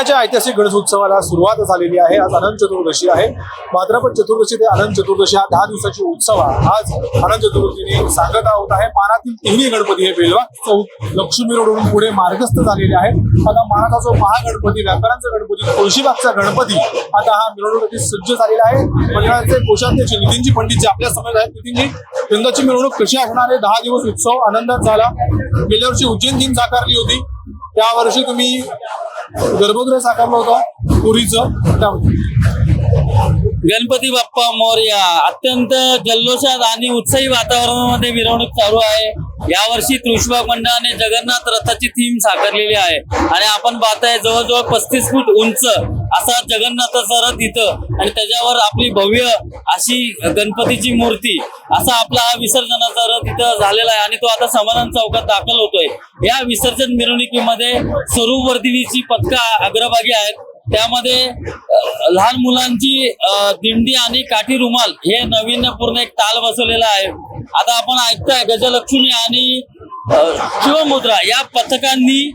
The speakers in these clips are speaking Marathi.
पुण्याच्या ऐतिहासिक गणेशोत्सवाला सुरुवात झालेली आहे. आज अनंत चतुर्दशी आहे. भाद्रपद चतुर्दशी ते अनंत चतुर्दशी हा दहा दिवसाची उत्सव आज अनंत चतुर्थीने सांगता होत आहे मानातील तिन्ही गणपती हे बेलवा चौक लक्ष्मी रोडवरून पुढे मार्गस्थ झालेले आहेत. आता मानाचा जो महागणपती व्यापाऱ्यांचा गणपती तुळशीबागचा गणपती आता हा मिरवणुकीसाठी सज्ज झालेला आहे. मंडळाचे कोषाध्यक्ष नितीनजी पंडित जे आपल्यासमोर आहेत. नितीनजी यंदाची मिरवणूक कशी असणार आहे? दहा दिवस उत्सव आनंदात झाला. गेल्या वर्षी उज्जैन दिन साकारली होती. त्या वर्षी तुम्ही गर्भगृह साकारलं होतं पुरीचं. गणपती बाप्पा मोर्या अत्यंत जल्लोषात आणि उत्साही वातावरणामध्ये मिरवणूक चालू आहे. यावर्षी तुळशीबाग मंडळाने जगन्नाथ रथाची थीम साकारलेली आहे. आणि आपण पाहताय जवळजवळ पस्तीस फूट उंच असा जगन्नाथाचा रथ इथं आणि त्याच्यावर आपली भव्य अशी गणपतीची मूर्ती असा आपला हा विसर्जनाचा रथ इथं झालेला आहे. आणि तो आता समाधान चौकात दाखल होतोय. या विसर्जन मिरवणुकीमध्ये स्वरूप वर्धिनीची पथका अग्रभागी आहेत. त्यामध्ये लहान मुलांची दिंडी आणि काठी रुमाल हे नवीन्यपूर्ण एक ताल बसवलेला आहे. आता आपण ऐकताय गजलक्ष्मी आणि शिवमुद्रा या पथकांनी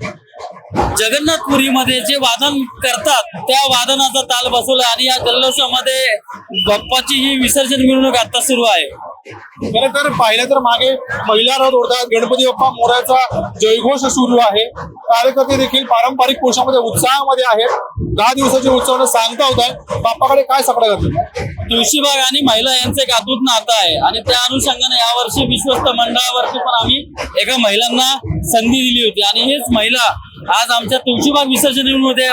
जगन्नाथपुरीमध्ये जे वादन करतात त्या वादनाचा ताल बसवला आणि या जल्लोषामध्ये बाप्पाची ही विसर्जन मिरवणूक आता सुरू आहे. खरं तर पाहिलं तर मागे महिला रथ ओढतात गणपती बाप्पा मोराचा जयघोष सुरू आहे. कार्यकर्ते देखील पारंपरिक पोशामध्ये उत्साहामध्ये आहेत. दहा दिवसाचे उत्सव सांगता होत आहे बाप्पाकडे काय साकडं घातलं? तुळशीबाग आणि महिला यांचं एक अद्भुत नातं आहे. आणि त्या अनुषंगाने यावर्षी विश्वस्त मंडळावरती पण आम्ही एका महिलांना संधी दिली होती. आणि हेच महिला आज आमच्या तुळशीबाग विसर्जनीमध्ये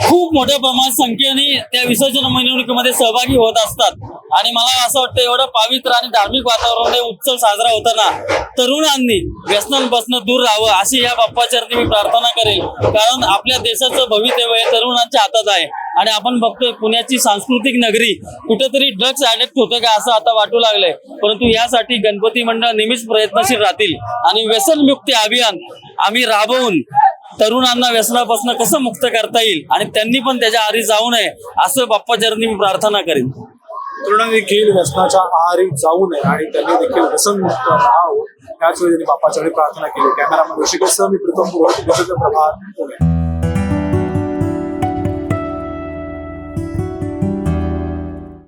खूप मोठ्या प्रमाणात संख्येने त्या विसर्जन मिरवणुकीमध्ये सहभागी होत असतात. आणि मला असं वाटतं एवढं पावित्र आणि धार्मिक वातावरण उत्सव साजरा होताना तरुणांनी व्यसनांपासून दूर राहावं अशी या बाप्पाचरणी मी प्रार्थना करेल. कारण आपल्या देशाचं भवितव्य हे तरुणांच्या हातात आहे. आणि आपण बघतोय पुण्याची सांस्कृतिक नगरी कुठेतरी ड्रग्स अडेक्ट होतं का असं आता वाटू लागलंय. परंतु यासाठी गणपती मंडळ नेहमीच प्रयत्नशील राहतील. आणि व्यसनमुक्ती अभियान आम्ही राबवून तरुणांना व्यसनापासून कसं मुक्त करता येईल आणि त्यांनी पण त्याच्या आरी जाऊ नये असं बाप्पाचरणी मी प्रार्थना करेन. तरुणांनी देखील व्यसनाच्या आहारी जाऊ नये आणि त्यांनी देखील व्यसनमुक्त राहावं. याच वेळी त्यांनी बाप्पाच्या प्रार्थना केली. कॅमेरामध्ये ऋषिकेश मी प्रथम प्रभात पुणे.